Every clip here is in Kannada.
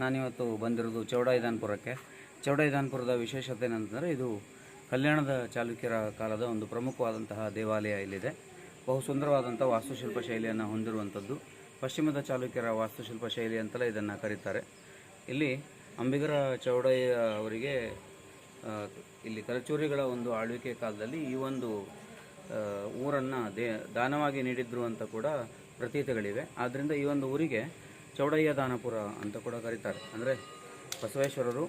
ನಾನಿವತ್ತು ಬಂದಿರೋದು ಚೌಡಾಯಿದಾನ್ಪುರಕ್ಕೆ. ಚೌಡಾಯಿದಾನ್ಪುರದ ವಿಶೇಷತೆ ಏನಂತಂದರೆ ಇದು ಕಲ್ಯಾಣದ ಚಾಲುಕ್ಯರ ಕಾಲದ ಒಂದು ಪ್ರಮುಖವಾದಂತಹ ದೇವಾಲಯ ಇಲ್ಲಿದೆ. ಬಹು ಸುಂದರವಾದಂಥ ವಾಸ್ತುಶಿಲ್ಪ ಶೈಲಿಯನ್ನು ಹೊಂದಿರುವಂಥದ್ದು. ಪಶ್ಚಿಮದ ಚಾಲುಕ್ಯರ ವಾಸ್ತುಶಿಲ್ಪ ಶೈಲಿ ಅಂತಲೇ ಇದನ್ನು ಕರೀತಾರೆ. ಇಲ್ಲಿ ಅಂಬಿಗರ ಚೌಡಯ್ಯ ಅವರಿಗೆ ಇಲ್ಲಿ ಕರಚೂರಿಗಳ ಒಂದು ಆಳ್ವಿಕೆ ಕಾಲದಲ್ಲಿ ಈ ಒಂದು ಊರನ್ನು ದೇ, ದಾನವಾಗಿ ನೀಡಿದ್ರು ಅಂತ ಕೂಡ ಪ್ರತೀತಿಗಳಿವೆ. ಆದ್ದರಿಂದ ಈ ಒಂದು ಊರಿಗೆ ಚೌಡಯ್ಯ ದಾನಪುರ ಅಂತ ಕೂಡ ಕರೀತಾರೆ. ಅಂದರೆ ಬಸವೇಶ್ವರರು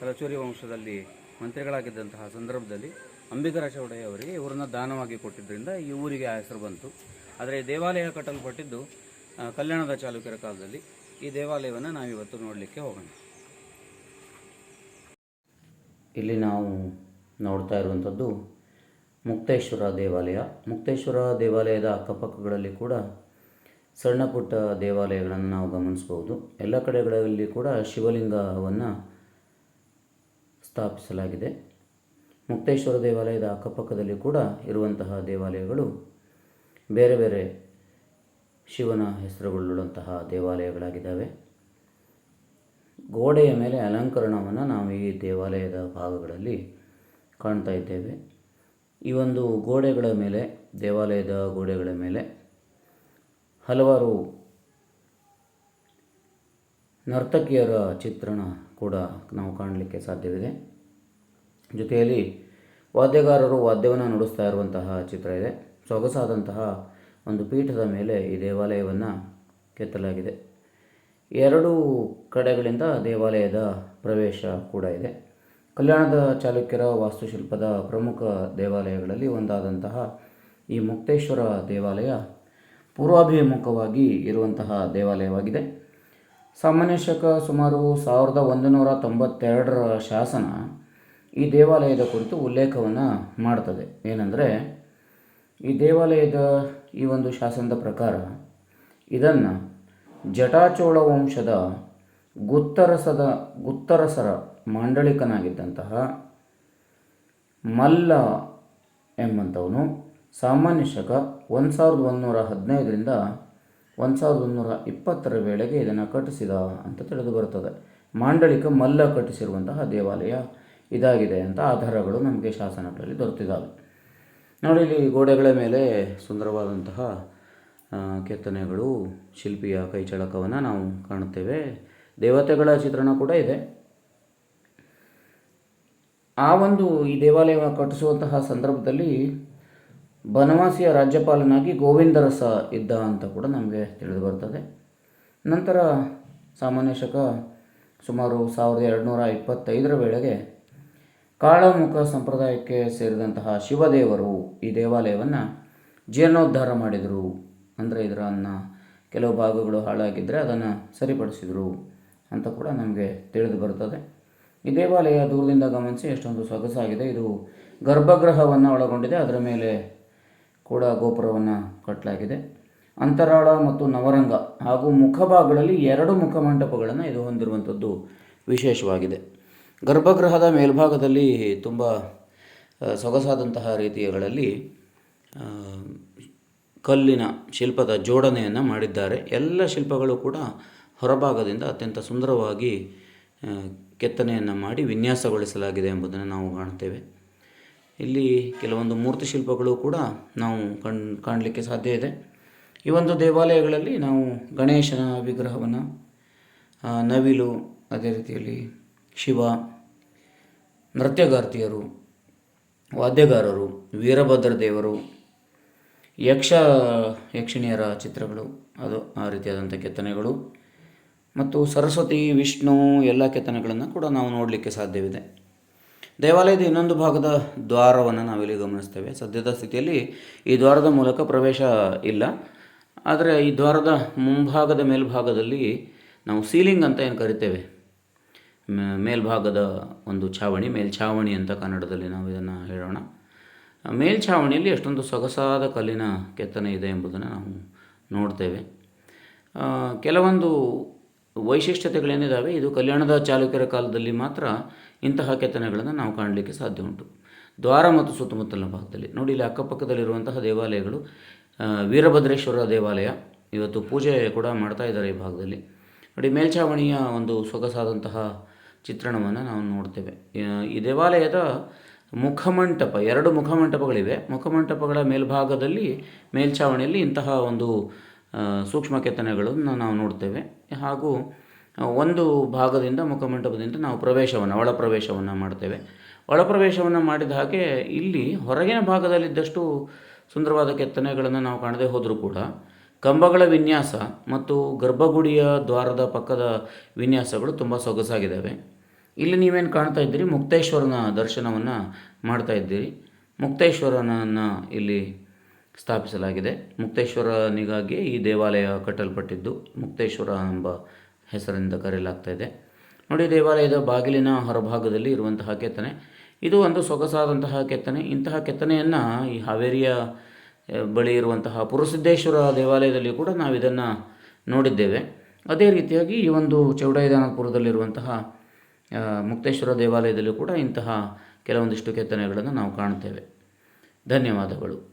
ಕಲಚೂರಿ ವಂಶದಲ್ಲಿ ಮಂತ್ರಿಗಳಾಗಿದ್ದಂತಹ ಸಂದರ್ಭದಲ್ಲಿ ಅಂಬಿಗರ ಚೌಡಯ್ಯ ಅವರಿಗೆ ಇವರನ್ನು ದಾನವಾಗಿ ಕೊಟ್ಟಿದ್ದರಿಂದ ಈ ಊರಿಗೆ ಆ ಹೆಸರು ಬಂತು. ಆದರೆ ಈ ದೇವಾಲಯ ಕಟ್ಟಲ್ಪಟ್ಟಿದ್ದು ಕಲ್ಯಾಣದ ಚಾಲುಕ್ಯರ ಕಾಲದಲ್ಲಿ. ಈ ದೇವಾಲಯವನ್ನು ನಾವಿವತ್ತು ನೋಡಲಿಕ್ಕೆ ಹೋಗೋಣ. ಇಲ್ಲಿ ನಾವು ನೋಡ್ತಾ ಇರುವಂಥದ್ದು ಮುಕ್ತೇಶ್ವರ ದೇವಾಲಯ. ಮುಕ್ತೇಶ್ವರ ದೇವಾಲಯದ ಅಕ್ಕಪಕ್ಕಗಳಲ್ಲಿ ಕೂಡ ಸಣ್ಣ ಪುಟ್ಟ ದೇವಾಲಯಗಳನ್ನು ನಾವು ಗಮನಿಸ್ಬೋದು. ಎಲ್ಲ ಕಡೆಗಳಲ್ಲಿ ಕೂಡ ಶಿವಲಿಂಗವನ್ನು ಸ್ಥಾಪಿಸಲಾಗಿದೆ. ಮುಕ್ತೇಶ್ವರ ದೇವಾಲಯದ ಅಕ್ಕಪಕ್ಕದಲ್ಲಿ ಕೂಡ ಇರುವಂತಹ ದೇವಾಲಯಗಳು ಬೇರೆ ಬೇರೆ ಶಿವನ ಹೆಸರುಗಳುಳ್ಳಂತಹ ದೇವಾಲಯಗಳಾಗಿದ್ದಾವೆ. ಗೋಡೆಯ ಮೇಲೆ ಅಲಂಕರಣವನ್ನು ನಾವು ಈ ದೇವಾಲಯದ ಭಾಗಗಳಲ್ಲಿ ಕಾಣ್ತಾ ಇದ್ದೇವೆ. ಈ ಒಂದು ಗೋಡೆಗಳ ಮೇಲೆ, ದೇವಾಲಯದ ಗೋಡೆಗಳ ಮೇಲೆ ಹಲವಾರು ನರ್ತಕಿಯರ ಚಿತ್ರಣ ಕೂಡ ನಾವು ಕಾಣಲಿಕ್ಕೆ ಸಾಧ್ಯವಿದೆ. ಜೊತೆಯಲ್ಲಿ ವಾದ್ಯಗಾರರು ವಾದ್ಯವನ್ನು ನುಡಿಸ್ತಾ ಇರುವಂತಹ ಚಿತ್ರ ಇದೆ. ಸೊಗಸಾದಂತಹ ಒಂದು ಪೀಠದ ಮೇಲೆ ಈ ದೇವಾಲಯವನ್ನು ಕೆತ್ತಲಾಗಿದೆ. ಎರಡು ಕಡೆಗಳಿಂದ ದೇವಾಲಯದ ಪ್ರವೇಶ ಕೂಡ ಇದೆ. ಕಲ್ಯಾಣದ ಚಾಲುಕ್ಯರ ವಾಸ್ತುಶಿಲ್ಪದ ಪ್ರಮುಖ ದೇವಾಲಯಗಳಲ್ಲಿ ಒಂದಾದಂತಹ ಈ ಮುಕ್ತೇಶ್ವರ ದೇವಾಲಯ ಪೂರ್ವಾಭಿಮುಖವಾಗಿ ಇರುವಂತಹ ದೇವಾಲಯವಾಗಿದೆ. ಸಾಮಾನ್ಯ ಶಕ ಸುಮಾರು ಸಾವಿರದ ಒಂದು ನೂರ ತೊಂಬತ್ತೆರಡರ ಶಾಸನ ಈ ದೇವಾಲಯದ ಕುರಿತು ಉಲ್ಲೇಖವನ್ನು ಮಾಡ್ತದೆ. ಏನಂದರೆ, ಈ ದೇವಾಲಯದ ಈ ಒಂದು ಶಾಸನದ ಪ್ರಕಾರ ಇದನ್ನು ಜಟಾಚೋಳ ವಂಶದ ಗುತ್ತರಸದ ಗುತ್ತರಸರ ಮಾಂಡಳಿಕನಾಗಿದ್ದಂತಹ ಮಲ್ಲ ಎಂಬಂಥವನು ಸಾಮಾನ್ಯ ಶಕ ಒಂದು ಸಾವಿರದ ಒಂದುನೂರ ಹದಿನೈದರಿಂದ ಒಂದು ಸಾವಿರದ ಒಂದುನೂರ ಇಪ್ಪತ್ತರ ವೇಳೆಗೆ ಇದನ್ನು ಕಟ್ಟಿಸಿದ ಅಂತ ತಿಳಿದು ಬರುತ್ತದೆ. ಮಾಂಡಳಿಕ ಮಲ್ಲ ಕಟ್ಟಿಸಿರುವಂತಹ ದೇವಾಲಯ ಇದಾಗಿದೆ ಅಂತ ಆಧಾರಗಳು ನಮಗೆ ಶಾಸನಗಳಲ್ಲಿ ದೊರೆತಿದ್ದಾವೆ. ನೋಡಿ, ಇಲ್ಲಿ ಗೋಡೆಗಳ ಮೇಲೆ ಸುಂದರವಾದಂತಹ ಕೆತ್ತನೆಗಳು, ಶಿಲ್ಪಿಯ ಕೈಚಳಕವನ್ನು ನಾವು ಕಾಣುತ್ತೇವೆ. ದೇವತೆಗಳ ಚಿತ್ರಣ ಕೂಡ ಇದೆ. ಆ ಒಂದು ಈ ದೇವಾಲಯ ಕಟ್ಟಿಸುವಂತಹ ಸಂದರ್ಭದಲ್ಲಿ ಬನವಾಸಿಯ ರಾಜ್ಯಪಾಲನಾಗಿ ಗೋವಿಂದರಸ ಇದ್ದ ಅಂತ ಕೂಡ ನಮಗೆ ತಿಳಿದು ಬರ್ತದೆ ನಂತರ ಸಾಮಾನ್ಯ ಶಕ ಸುಮಾರು ಸಾವಿರದ ಎರಡುನೂರ ಇಪ್ಪತ್ತೈದರ ವೇಳೆಗೆ ಕಾಳಮುಖ ಸಂಪ್ರದಾಯಕ್ಕೆ ಸೇರಿದಂತಹ ಶಿವದೇವರು ಈ ದೇವಾಲಯವನ್ನು ಜೀರ್ಣೋದ್ಧಾರ ಮಾಡಿದರು. ಅಂದರೆ ಇದರನ್ನು ಕೆಲವು ಭಾಗಗಳು ಹಾಳಾಗಿದ್ದರೆ ಅದನ್ನು ಸರಿಪಡಿಸಿದರು ಅಂತ ಕೂಡ ನಮಗೆ ತಿಳಿದು ಬರ್ತದೆ ಈ ದೇವಾಲಯ ದೂರದಿಂದ ಗಮನಿಸಿ ಎಷ್ಟೊಂದು ಸೊಗಸಾಗಿದೆ. ಇದು ಗರ್ಭಗೃಹವನ್ನು ಒಳಗೊಂಡಿದೆ. ಅದರ ಮೇಲೆ ಕೂಡ ಗೋಪುರವನ್ನು ಕಟ್ಟಲಾಗಿದೆ ಅಂತರಾಳ ಮತ್ತು ನವರಂಗ ಹಾಗೂ ಮುಖಭಾಗಗಳಲ್ಲಿ ಎರಡು ಮುಖಮಂಟಪಗಳನ್ನು ಇದು ಹೊಂದಿರುವಂಥದ್ದು ವಿಶೇಷವಾಗಿದೆ. ಗರ್ಭಗೃಹದ ಮೇಲ್ಭಾಗದಲ್ಲಿ ತುಂಬ ಸೊಗಸಾದಂತಹ ರೀತಿಯಗಳಲ್ಲಿ ಕಲ್ಲಿನ ಶಿಲ್ಪದ ಜೋಡಣೆಯನ್ನು ಮಾಡಿದ್ದಾರೆ. ಎಲ್ಲ ಶಿಲ್ಪಗಳು ಕೂಡ ಹೊರಭಾಗದಿಂದ ಅತ್ಯಂತ ಸುಂದರವಾಗಿ ಕೆತ್ತನೆಯನ್ನು ಮಾಡಿ ವಿನ್ಯಾಸಗೊಳಿಸಲಾಗಿದೆ ಎಂಬುದನ್ನು ನಾವು ಕಾಣ್ತೇವೆ ಇಲ್ಲಿ ಕೆಲವೊಂದು ಮೂರ್ತಿ ಶಿಲ್ಪಗಳು ಕೂಡ ನಾವು ಕಣ್, ಕಾಣಲಿಕ್ಕೆ ಸಾಧ್ಯ ಇದೆ. ಈ ಒಂದು ದೇವಾಲಯಗಳಲ್ಲಿ ನಾವು ಗಣೇಶನ ವಿಗ್ರಹವನ್ನು ನವಿಲು, ಅದೇ ರೀತಿಯಲ್ಲಿ ಶಿವ, ನೃತ್ಯಗಾರ್ತಿಯರು, ವಾದ್ಯಗಾರರು, ವೀರಭದ್ರ ದೇವರು, ಯಕ್ಷ, ಯಕ್ಷಿಣಿಯರ ಚಿತ್ರಗಳು, ಅದು ಆ ರೀತಿಯಾದಂಥ ಕೆತ್ತನೆಗಳು, ಮತ್ತು ಸರಸ್ವತಿ, ವಿಷ್ಣು, ಎಲ್ಲ ಕೆತ್ತನೆಗಳನ್ನು ಕೂಡ ನಾವು ನೋಡಲಿಕ್ಕೆ ಸಾಧ್ಯವಿದೆ. ದೇವಾಲಯದ ಇನ್ನೊಂದು ಭಾಗದ ದ್ವಾರವನ್ನು ನಾವಿಲ್ಲಿ ಗಮನಿಸ್ತೇವೆ. ಸದ್ಯದ ಸ್ಥಿತಿಯಲ್ಲಿ ಈ ದ್ವಾರದ ಮೂಲಕ ಪ್ರವೇಶ ಇಲ್ಲ. ಆದರೆ ಈ ದ್ವಾರದ ಮುಂಭಾಗದ ಮೇಲ್ಭಾಗದಲ್ಲಿ ನಾವು ಸೀಲಿಂಗ್ ಅಂತ ಏನು ಕರಿತೇವೆ? ಮೇಲ್ಭಾಗದ ಒಂದು ಛಾವಣಿ, ಮೇಲ್ಛಾವಣಿ ಅಂತ ಕನ್ನಡದಲ್ಲಿ ನಾವು ಇದನ್ನು ಹೇಳೋಣ. ಮೇಲ್ಛಾವಣಿಯಲ್ಲಿ ಎಷ್ಟೊಂದು ಸೊಗಸಾದ ಕಲ್ಲಿನ ಕೆತ್ತನೆ ಇದೆ ಎಂಬುದನ್ನು ನಾವು ನೋಡ್ತೇವೆ. ಕೆಲವೊಂದು ವೈಶಿಷ್ಟ್ಯತೆಗಳೇನಿದ್ದಾವೆ ಇದು ಕಲ್ಯಾಣದ ಚಾಲುಕ್ಯರ ಕಾಲದಲ್ಲಿ ಮಾತ್ರ ಇಂತಹ ಕೆತ್ತನೆಗಳನ್ನು ನಾವು ಕಾಣಲಿಕ್ಕೆ ಸಾಧ್ಯ ಉಂಟು. ದ್ವಾರ ಮತ್ತು ಸುತ್ತಮುತ್ತಲಿನ ಭಾಗದಲ್ಲಿ. ನೋಡಿ, ಇಲ್ಲಿ ಅಕ್ಕಪಕ್ಕದಲ್ಲಿರುವಂತಹ ದೇವಾಲಯಗಳು ವೀರಭದ್ರೇಶ್ವರ ದೇವಾಲಯ, ಇವತ್ತು ಪೂಜೆ ಕೂಡ ಮಾಡ್ತಾ ಇದ್ದಾರೆ ಈ ಭಾಗದಲ್ಲಿ. ನೋಡಿ, ಮೇಲ್ಛಾವಣಿಯ ಒಂದು ಸೊಗಸಾದಂತಹ ಚಿತ್ರಣವನ್ನು ನಾವು ನೋಡ್ತೇವೆ. ಈ ದೇವಾಲಯದ ಮುಖಮಂಟಪ, ಎರಡು ಮುಖಮಂಟಪಗಳಿವೆ. ಮುಖಮಂಟಪಗಳ ಮೇಲ್ಭಾಗದಲ್ಲಿ, ಮೇಲ್ಛಾವಣಿಯಲ್ಲಿ ಇಂತಹ ಒಂದು ಸೂಕ್ಷ್ಮ ಕೆತ್ತನೆಗಳನ್ನು ನಾವು ನೋಡ್ತೇವೆ. ಹಾಗೂ ಒಂದು ಭಾಗದಿಂದ ಮುಖಮಂಟಪದಿಂದ ನಾವು ಪ್ರವೇಶವನ್ನು, ಒಳಪ್ರವೇಶವನ್ನು ಮಾಡ್ತೇವೆ ಒಳಪ್ರವೇಶವನ್ನು ಮಾಡಿದ ಹಾಗೆ ಇಲ್ಲಿ ಹೊರಗಿನ ಭಾಗದಲ್ಲಿದ್ದಷ್ಟು ಸುಂದರವಾದ ಕೆತ್ತನೆಗಳನ್ನು ನಾವು ಕಾಣದೇ ಹೋದರೂ ಕೂಡ ಕಂಬಗಳ ವಿನ್ಯಾಸ ಮತ್ತು ಗರ್ಭಗುಡಿಯ ದ್ವಾರದ ಪಕ್ಕದ ವಿನ್ಯಾಸಗಳು ತುಂಬ ಸೊಗಸಾಗಿದ್ದಾವೆ. ಇಲ್ಲಿ ನೀವೇನು ಕಾಣ್ತಾ ಇದ್ದೀರಿ? ಮುಕ್ತೇಶ್ವರನ ದರ್ಶನವನ್ನು ಮಾಡ್ತಾ ಇದ್ದೀರಿ. ಮುಕ್ತೇಶ್ವರನನ್ನು ಇಲ್ಲಿ ಸ್ಥಾಪಿಸಲಾಗಿದೆ. ಮುಕ್ತೇಶ್ವರನಿಗಾಗಿ ಈ ದೇವಾಲಯ ಕಟ್ಟಲ್ಪಟ್ಟಿದ್ದು ಮುಕ್ತೇಶ್ವರ ಎಂಬ ಹೆಸರಿನಿಂದ ಕರೆಯಲಾಗ್ತಾ ಇದೆ. ನೋಡಿ, ದೇವಾಲಯದ ಬಾಗಿಲಿನ ಹೊರಭಾಗದಲ್ಲಿ ಇರುವಂತಹ ಕೆತ್ತನೆ. ಇದು ಒಂದು ಸೊಗಸಾದಂತಹ ಕೆತ್ತನೆ. ಇಂತಹ ಕೆತ್ತನೆಯನ್ನು ಈ ಹಾವೇರಿಯ ಬಳಿ ಇರುವಂತಹ ಪುರಸಿದ್ದೇಶ್ವರ ದೇವಾಲಯದಲ್ಲಿ ಕೂಡ ನಾವು ಇದನ್ನು ನೋಡಿದ್ದೇವೆ. ಅದೇ ರೀತಿಯಾಗಿ ಈ ಒಂದು ಚೌಡೈದಾನಪುರದಲ್ಲಿರುವಂತಹ ಮುಕ್ತೇಶ್ವರ ದೇವಾಲಯದಲ್ಲೂ ಕೂಡ ಇಂತಹ ಕೆಲವೊಂದಿಷ್ಟು ಕೆತ್ತನೆಗಳನ್ನು ನಾವು ಕಾಣ್ತೇವೆ ಧನ್ಯವಾದಗಳು.